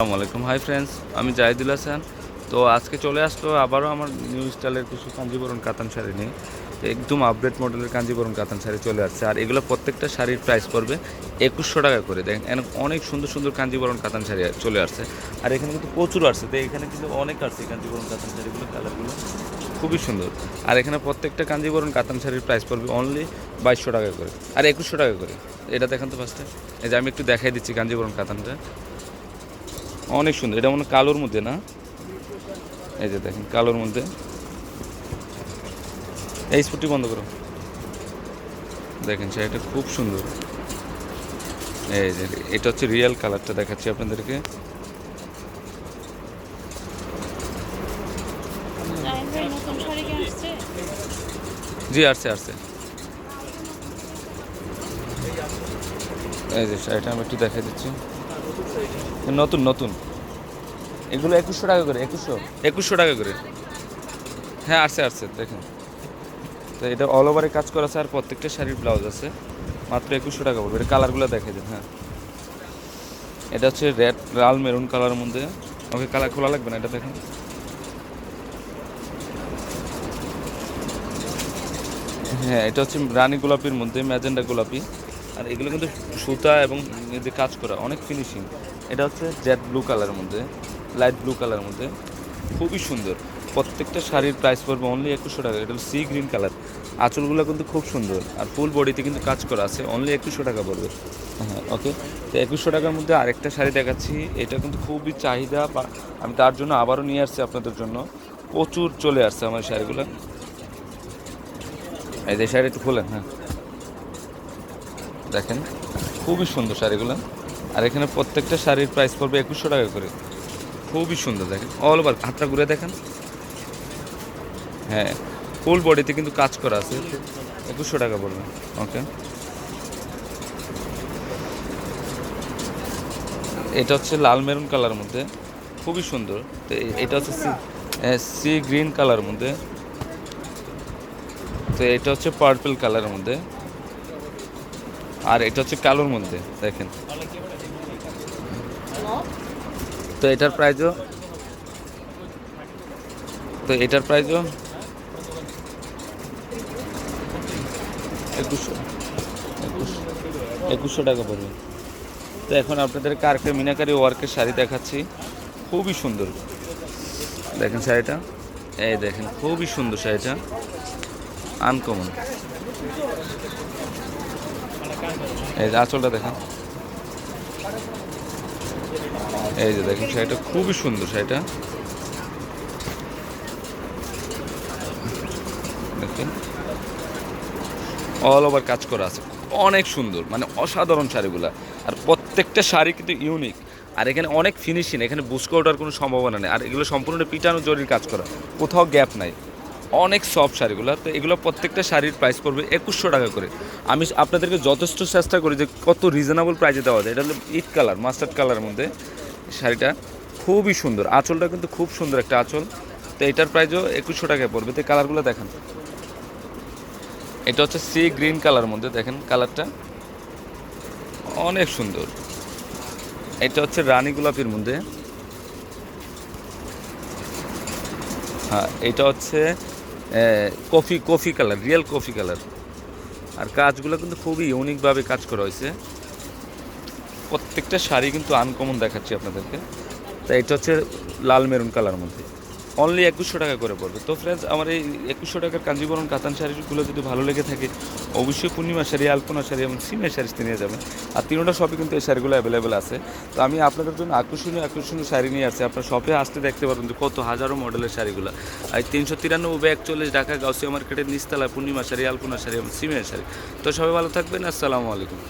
আসসালামু আলাইকুম। Hi friends আমি জাহিদুল হাসান। তো আজকে চলে আসলো আবারও আমার নিউ স্টাইলের কিছু কাঞ্জিবরণ কাতান শাড়ি তো একদম আপডেট মডেলের কাঞ্জিবরণ কাতান শাড়ি চলে আসছে। আর এগুলো প্রত্যেকটা শাড়ির প্রাইস পড়বে একুশশো টাকা করে। দেখেন অনেক সুন্দর সুন্দর কাঞ্জিবরণ কাতান শাড়ি চলে আসছে। আর এখানে কিন্তু প্রচুর আসছে। তো এখানে কিন্তু অনেক আসছে কাঞ্জিবরণ কাতান শাড়িগুলো, কালারগুলো। খুবই সুন্দর। আর এখানে প্রত্যেকটা কাঞ্জিবরণ কাতান শাড়ির প্রাইস পড়বে অনলি বাইশশো টাকা করে। আর একুশশো টাকা করে। এটা দেখান তো ফার্স্টে এই যে আমি একটু দেখাই দিচ্ছি কাঞ্জিবরণ কাতানটা। অনেক সুন্দর, এটা মনে কালোর মধ্যে না? এই যে দেখেন, কালোর মধ্যে। এই স্পুটটি বন্ধ করো। দেখেন, শাড়িটা খুব সুন্দর। এই যে, এটা হচ্ছে রিয়েল কালারটা দেখাচ্ছি আপনাদেরকে। জি, আসছে আসছে। এই যে, শাড়িটা আমি একটু দেখাই দিচ্ছি। নতুন নতুন। এগুলো একুশশো টাকা করে একুশশো। একুশশো টাকা করে। হ্যাঁ আসছে আসছে দেখেন। তো এটা অল ওভারে কাজ করা আছে আর প্রত্যেকটা শাড়ির ব্লাউজ আছে। মাত্র একুশশো টাকা পড়বে। এটা কালারগুলো দেখে দেন হ্যাঁ। এটা হচ্ছে রেড লাল মেরুন কালারের মধ্যে। ওকে কালার খোলা লাগবে না এটা দেখেন। হ্যাঁ এটা হচ্ছে রানী গোলাপির মধ্যে ম্যাজেন্ডা গোলাপি। আর এগুলো কিন্তু সুতা এবং যে কাজ করা, অনেক ফিনিশিং এটা হচ্ছে জেড ব্লু কালারের মধ্যে লাইট ব্লু কালারের মধ্যে। খুবই সুন্দর। প্রত্যেকটা শাড়ির প্রাইস পড়বে অনলি একুশশো টাকা। এটা হলো সি গ্রিন কালার আঁচলগুলো কিন্তু খুব সুন্দর। আর ফুল বডিতে কিন্তু কাজ করা আছে অনলি একুশশো টাকা পড়বে। হ্যাঁ ওকে তো একুশশো টাকার মধ্যে আরেকটা শাড়ি দেখাচ্ছি। এটা কিন্তু খুবই চাহিদা বা আমি তার জন্য আবারও নিয়ে আসছি আপনাদের জন্য। প্রচুর চলে আসছে আমার শাড়িগুলো। এই যে শাড়ি একটু খোলেন হ্যাঁ। দেখেন, খুবই সুন্দর শাড়িগুলো। আর এখানে প্রত্যেকটা শাড়ির প্রাইস পড়বে একুশশো টাকা করে। খুবই সুন্দর, দেখেন অল ওভার হাতটা ঘুরে দেখেন। হ্যাঁ ফুল বডিতে কিন্তু কাজ করা আছে। একুশশো টাকা পড়বে ওকে এটা হচ্ছে লাল মেরুন কালার মধ্যে, খুবই সুন্দর। তো এটা হচ্ছে সি সি গ্রিন কালার মধ্যে। তো এটা হচ্ছে পার্পল কালারের মধ্যে। আর এটা হচ্ছে কালোর মধ্যে, দেখেন। তো এটার প্রাইজও তো এটার প্রাইজও একুশশো। একুশশো। টাকা পড়বে। তো এখন আপনাদের কারকে মিনাকারি ওয়ার্কের শাড়ি দেখাচ্ছি, খুবই সুন্দর। দেখেন শাড়িটা? এই দেখেন, খুবই সুন্দর শাড়িটা। আনকমন এই যে আঁচলটা দেখেন। এই যে দেখেন, শাড়িটা খুবই সুন্দর শাড়িটা। দেখেন অল ওভার কাজ করা আছে। অনেক সুন্দর মানে অসাধারণ শাড়িগুলা। আর প্রত্যেকটা শাড়ি কিন্তু ইউনিক আর এখানে অনেক ফিনিশিং এখানে বুসকে ওঠার কোনো সম্ভাবনা নেই। আর এগুলো সম্পূর্ণ পিটানো জরির কাজ করা। কোথাও গ্যাপ নাই। অনেক সফট শাড়িগুলো, তো এগুলো প্রত্যেকটা শাড়ির প্রাইস পড়বে একুশশো টাকা করে। আমি আপনাদেরকে যথেষ্ট চেষ্টা করি যে কত রিজনেবল প্রাইসে দেওয়া যায়। এটা হলো ইট কালার মাস্টার্ড কালারের মধ্যে শাড়িটা। খুবই সুন্দর। আঁচলটা কিন্তু খুব সুন্দর একটা আঁচল। তো এটার প্রাইসও একুশশো টাকায় পড়বে। তো কালারগুলো দেখেন। এটা হচ্ছে সি গ্রিন কালার মধ্যে, দেখেন কালারটা অনেক সুন্দর। এটা হচ্ছে রানী গোলাপির মধ্যে। হ্যাঁ এটা হচ্ছে coffee coffee colour, real coffee colour. আর কাজগুলো কিন্তু খুবই ইউনিকভাবে কাজ করা হয়েছে। প্রত্যেকটা শাড়ি কিন্তু আনকমন দেখাচ্ছি আপনাদেরকে। তাই এটা হচ্ছে লাল মেরুন কালার মধ্যে। অনলি একুশশো টাকা করে পড়বে। তো ফ্রেন্ডস আমার এই একুশশো টাকার কাঞ্জিবরম কাতান শাড়িগুলো যদি ভালো লেগে থাকে, অবশ্যই পূর্ণিমা শাড়ি, আলপনা শাড়ি এবং সিমের শাড়ি নিয়ে যাবেন। আর তিনটা শপে কিন্তু এই শাড়িগুলো অ্যাভেলেবেল আছে। তো আমি আপনাদের জন্য আকর্ষণীয় আকর্ষণীয় শাড়ি নিয়ে আসছি। আপনার শপে আসতে দেখতে পারবেন যে কত হাজারো মডেলের শাড়িগুলো। আর তিনশো তিরানব্বই একচল্লিশ ঢাকা গাউসিয়া মার্কেটের নিচতলা পূর্ণিমা শাড়ি, আলপনা শাড়ি এবং সিমের শাড়ি। তো সবাই ভালো থাকবেন। আসসালামু আলাইকুম।